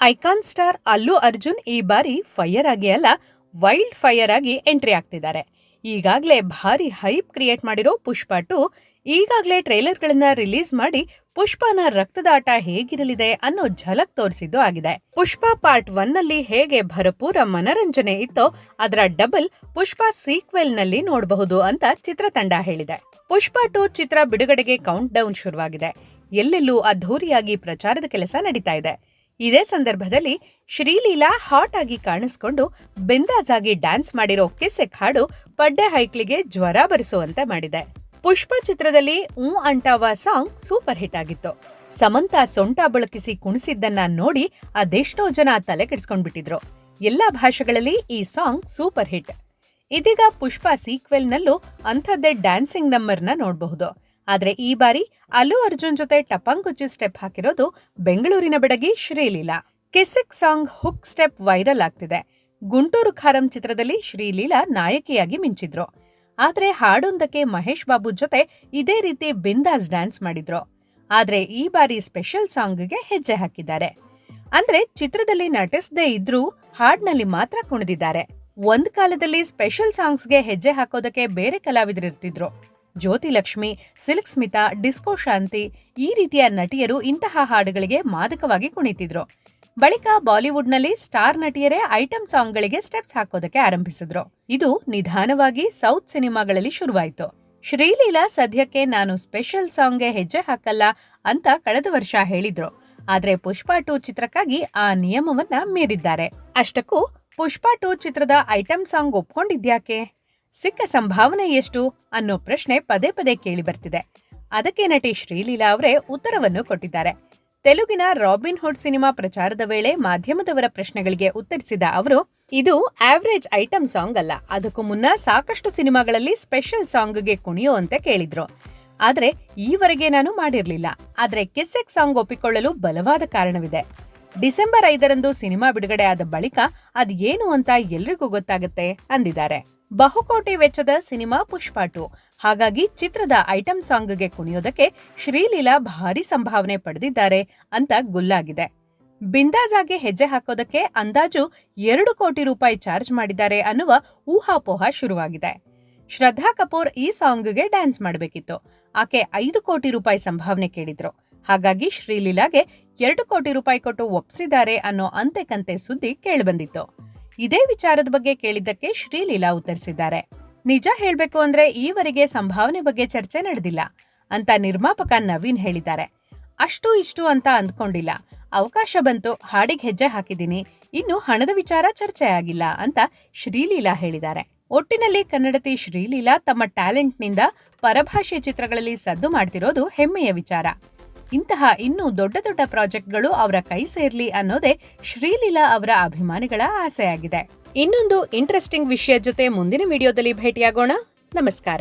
Icon star Allu Arjun ಈ ಬಾರಿ fire ಆಗಿ ಅಲ್ಲ ವೈಲ್ಡ್ ಫೈಯರ್ ಆಗಿ ಎಂಟ್ರಿ ಆಗ್ತಿದ್ದಾರೆ. ಈಗಾಗಲೇ ಭಾರಿ ಹೈಪ್ ಕ್ರಿಯೇಟ್ ಮಾಡಿರೋ ಪುಷ್ಪ ಟು, ಈಗಾಗಲೇ ಟ್ರೈಲರ್ಗಳನ್ನ ರಿಲೀಸ್ ಮಾಡಿ ಪುಷ್ಪನ ರಕ್ತದಾಟ ಹೇಗಿರಲಿದೆ ಅನ್ನೋ ಝಲಕ್ ತೋರಿಸಿದ್ದು ಆಗಿದೆ. ಪುಷ್ಪ ಪಾರ್ಟ್ ಒನ್ನಲ್ಲಿ ಹೇಗೆ ಭರಪೂರ ಮನರಂಜನೆ ಇತ್ತೋ, ಅದರ ಡಬಲ್ ಪುಷ್ಪ ಸೀಕ್ವೆಲ್ನಲ್ಲಿ ನೋಡಬಹುದು ಅಂತ ಚಿತ್ರತಂಡ ಹೇಳಿದೆ. ಪುಷ್ಪ ಟು ಚಿತ್ರ ಬಿಡುಗಡೆಗೆ ಕೌಂಟ್ ಡೌನ್ ಶುರುವಾಗಿದೆ. ಎಲ್ಲೆಲ್ಲೂ ಅದ್ಧೂರಿಯಾಗಿ ಪ್ರಚಾರದ ಕೆಲಸ ನಡೀತಾ ಇದೆ. ಇದೇ ಸಂದರ್ಭದಲ್ಲಿ ಶ್ರೀಲೀಲಾ ಹಾಟ್ ಆಗಿ ಕಾಣಿಸ್ಕೊಂಡು ಬೆಂದಾಜ್ ಆಗಿ ಡ್ಯಾನ್ಸ್ ಮಾಡಿರೋ ಕಿಸೆಕ್ ಹಾಡು ಪಡ್ಡೆ ಹೈಕ್ಲಿಗೆ ಜ್ವರ ಬರಿಸುವಂತೆ ಮಾಡಿದೆ. ಪುಷ್ಪ ಚಿತ್ರದಲ್ಲಿ ಊ ಅಂಟಾವ ಸಾಂಗ್ ಸೂಪರ್ ಹಿಟ್ ಆಗಿತ್ತು. ಸಮಂತ ಸೊಂಟ ಬಳಕಿಸಿ ಕುಣಿಸಿದ್ದನ್ನ ನೋಡಿ ಅದೆಷ್ಟೋ ಜನ ತಲೆ ಕೆಡಿಸ್ಕೊಂಡ್ಬಿಟ್ಟಿದ್ರು. ಎಲ್ಲ ಭಾಷೆಗಳಲ್ಲಿ ಈ ಸಾಂಗ್ ಸೂಪರ್ ಹಿಟ್ ಇದೀಗ ಪುಷ್ಪ ಸೀಕ್ವೆಲ್ನಲ್ಲೂ ಅಂಥದ್ದೇ ಡ್ಯಾನ್ಸಿಂಗ್ ನಂಬರ್ನ ನೋಡಬಹುದು. ಆದ್ರೆ ಈ ಬಾರಿ ಅಲ್ಲು ಅರ್ಜುನ್ ಜೊತೆ ಟಪಂಗುಜ್ಜಿ ಸ್ಟೆಪ್ ಹಾಕಿರೋದು ಬೆಂಗಳೂರಿನ ಬೆಡಗಿ Sreeleela. Kissik song hook step viral ಆಗ್ತಿದೆ. ಗುಂಟೂರು ಖಾರಂ ಚಿತ್ರದಲ್ಲಿ ಶ್ರೀಲೀಲಾ ನಾಯಕಿಯಾಗಿ ಮಿಂಚಿದ್ರು. ಆದರೆ ಹಾಡೊಂದಕ್ಕೆ ಮಹೇಶ್ ಬಾಬು ಜೊತೆ ಇದೇ ರೀತಿ ಬಿಂದಾಸ್ ಡ್ಯಾನ್ಸ್ ಮಾಡಿದ್ರು. ಆದರೆ ಈ ಬಾರಿ ಸ್ಪೆಷಲ್ ಸಾಂಗ್ಗೆ ಹೆಜ್ಜೆ ಹಾಕಿದ್ದಾರೆ. ಅಂದ್ರೆ ಚಿತ್ರದಲ್ಲಿ ನಟಿಸದೇ ಇದ್ರೂ ಹಾಡ್ನಲ್ಲಿ ಮಾತ್ರ ಕುಣಿದಿದ್ದಾರೆ. ಒಂದ್ ಕಾಲದಲ್ಲಿ ಸ್ಪೆಷಲ್ ಸಾಂಗ್ಸ್ಗೆ ಹೆಜ್ಜೆ ಹಾಕೋದಕ್ಕೆ ಬೇರೆ ಕಲಾವಿದರಿರ್ತಿದ್ರು ಜ್ಯೋತಿ ಲಕ್ಷ್ಮಿ ಸಿಲ್ಕ್ ಸ್ಮಿತಾ, ಡಿಸ್ಕೋ ಶಾಂತಿ ಈ ರೀತಿಯ ನಟಿಯರು ಇಂತಹ ಹಾಡುಗಳಿಗೆ ಮಾದಕವಾಗಿ ಕುಣಿತಿದ್ರು. ಬಳಿಕ ಬಾಲಿವುಡ್ನಲ್ಲಿ ಸ್ಟಾರ್ ನಟಿಯರೇ ಐಟಂ ಸಾಂಗ್ಗಳಿಗೆ ಸ್ಟೆಪ್ಸ್ ಹಾಕೋದಕ್ಕೆ ಆರಂಭಿಸಿದ್ರು. ಇದು ನಿಧಾನವಾಗಿ ಸೌತ್ ಸಿನಿಮಾಗಳಲ್ಲಿ ಶುರುವಾಯಿತು. ಶ್ರೀಲೀಲಾ ಸದ್ಯಕ್ಕೆ ನಾನು ಸ್ಪೆಷಲ್ ಸಾಂಗ್ಗೆ ಹೆಜ್ಜೆ ಹಾಕಲ್ಲ ಅಂತ ಕಳೆದ ವರ್ಷ ಹೇಳಿದ್ರು. ಆದ್ರೆ ಪುಷ್ಪ ಟೂ ಚಿತ್ರಕ್ಕಾಗಿ ಆ ನಿಯಮವನ್ನ ಮೀರಿದ್ದಾರೆ. ಅಷ್ಟಕ್ಕೂ ಪುಷ್ಪ ಟೂ ಚಿತ್ರದ ಐಟಂ ಸಾಂಗ್ ಒಪ್ಕೊಂಡಿದ್ಯಾಕೆ ಸಿಕ್ಕ ಸಂಭಾವನೆ ಎಷ್ಟು ಅನ್ನೋ ಪ್ರಶ್ನೆ ಪದೇ ಪದೇ ಕೇಳಿ ಬರ್ತಿದೆ. ಅದಕ್ಕೆ ನಟಿ ಶ್ರೀಲೀಲಾ ಅವರೇ ಉತ್ತರವನ್ನು ಕೊಟ್ಟಿದ್ದಾರೆ. ತೆಲುಗಿನ ರಾಬಿನ್ ಹುಡ್ ಸಿನಿಮಾ ಪ್ರಚಾರದ ವೇಳೆ ಮಾಧ್ಯಮದವರ ಪ್ರಶ್ನೆಗಳಿಗೆ ಉತ್ತರಿಸಿದ ಅವರು, ಇದು ಆವರೇಜ್ ಐಟಮ್ ಸಾಂಗ್ ಅಲ್ಲ. ಅದಕ್ಕೂ ಮುನ್ನ ಸಾಕಷ್ಟು ಸಿನಿಮಾಗಳಲ್ಲಿ ಸ್ಪೆಷಲ್ ಸಾಂಗ್ಗೆ ಕುಣಿಯುವಂತೆ ಕೇಳಿದ್ರು. ಆದ್ರೆ ಈವರೆಗೆ ನಾನು ಮಾಡಿರ್ಲಿಲ್ಲ. ಆದ್ರೆ ಕಿಸ್ಸೆಕ್ ಸಾಂಗ್ ಒಪ್ಪಿಕೊಳ್ಳಲು ಬಲವಾದ ಕಾರಣವಿದೆ. ಡಿಸೆಂಬರ್ ಐದರಂದು ಸಿನಿಮಾ ಬಿಡುಗಡೆ ಆದ ಬಳಿಕ ಅದ್ ಅಂತ ಎಲ್ರಿಗೂ ಗೊತ್ತಾಗುತ್ತೆ ಅಂದಿದ್ದಾರೆ. ಬಹುಕೋಟಿ ವೆಚ್ಚದ ಸಿನಿಮಾ ಪುಷ್ಪಾಟು ಹಾಗಾಗಿ ಚಿತ್ರದ ಐಟಂ ಸಾಂಗ್ಗೆ ಕುಣಿಯೋದಕ್ಕೆ ಶ್ರೀಲೀಲಾ ಭಾರಿ ಸಂಭಾವನೆ ಪಡೆದಿದ್ದಾರೆ ಅಂತ ಗುಲ್ಲಾಗಿದೆ. ಬಿಂದಾಜಾಗೆ ಹೆಜ್ಜೆ ಹಾಕೋದಕ್ಕೆ ಅಂದಾಜು ಎರಡು ಕೋಟಿ ರೂಪಾಯಿ ಚಾರ್ಜ್ ಮಾಡಿದ್ದಾರೆ ಅನ್ನುವ ಊಹಾಪೋಹ ಶುರುವಾಗಿದೆ. ಶ್ರದ್ಧಾ ಕಪೂರ್ ಈ ಸಾಂಗ್ಗೆ ಡ್ಯಾನ್ಸ್ ಮಾಡಬೇಕಿತ್ತು. ಆಕೆ ಐದು ಕೋಟಿ ರೂಪಾಯಿ ಸಂಭಾವನೆ ಕೇಳಿದ್ರು. ಹಾಗಾಗಿ ಶ್ರೀಲೀಲಾಗೆ ಎರಡು ಕೋಟಿ ರೂಪಾಯಿ ಕೊಟ್ಟು ಒಪ್ಸಿದ್ದಾರೆ ಅನ್ನೋ ಅಂತೆ ಕಂತೆ ಸುದ್ದಿ ಕೇಳಿಬಂದಿತ್ತು. ಇದೇ ವಿಚಾರದ ಬಗ್ಗೆ ಕೇಳಿದ್ದಕ್ಕೆ ಶ್ರೀಲೀಲಾ ಉತ್ತರಿಸಿದ್ದಾರೆ. ನಿಜ ಹೇಳಬೇಕು ಅಂದ್ರೆ ಈವರೆಗೆ ಸಂಭಾವನೆ ಬಗ್ಗೆ ಚರ್ಚೆ ನಡೆದಿಲ್ಲ ಅಂತ ನಿರ್ಮಾಪಕ ನವೀನ್ ಹೇಳಿದ್ದಾರೆ. ಅಷ್ಟು ಇಷ್ಟು ಅಂತ ಅಂದ್ಕೊಂಡಿಲ್ಲ. ಅವಕಾಶ ಬಂತು, ಹಾಡಿಗೆ ಹೆಜ್ಜೆ ಹಾಕಿದ್ದೀನಿ. ಇನ್ನು ಹಣದ ವಿಚಾರ ಚರ್ಚೆ ಆಗಿಲ್ಲ ಅಂತ ಶ್ರೀಲೀಲಾ ಹೇಳಿದ್ದಾರೆ. ಒಟ್ಟಿನಲ್ಲಿ ಕನ್ನಡತಿ ಶ್ರೀಲೀಲಾ ತಮ್ಮ ಟ್ಯಾಲೆಂಟ್ನಿಂದ ಪರಭಾಷೆ ಚಿತ್ರಗಳಲ್ಲಿ ಸದ್ದು ಮಾಡ್ತಿರೋದು ಹೆಮ್ಮೆಯ ವಿಚಾರ. ಇಂತಹ ಇನ್ನೂ ದೊಡ್ಡ ದೊಡ್ಡ ಪ್ರಾಜೆಕ್ಟ್ಗಳು ಅವರ ಕೈ ಸೇರ್ಲಿ ಅನ್ನೋದೇ ಶ್ರೀಲೀಲಾ ಅವರ ಅಭಿಮಾನಿಗಳ ಆಸೆಯಾಗಿದೆ. ಇನ್ನೊಂದು ಇಂಟ್ರೆಸ್ಟಿಂಗ್ ವಿಷಯ ಜೊತೆ ಮುಂದಿನ ವಿಡಿಯೋದಲ್ಲಿ ಭೇಟಿಯಾಗೋಣ. ನಮಸ್ಕಾರ.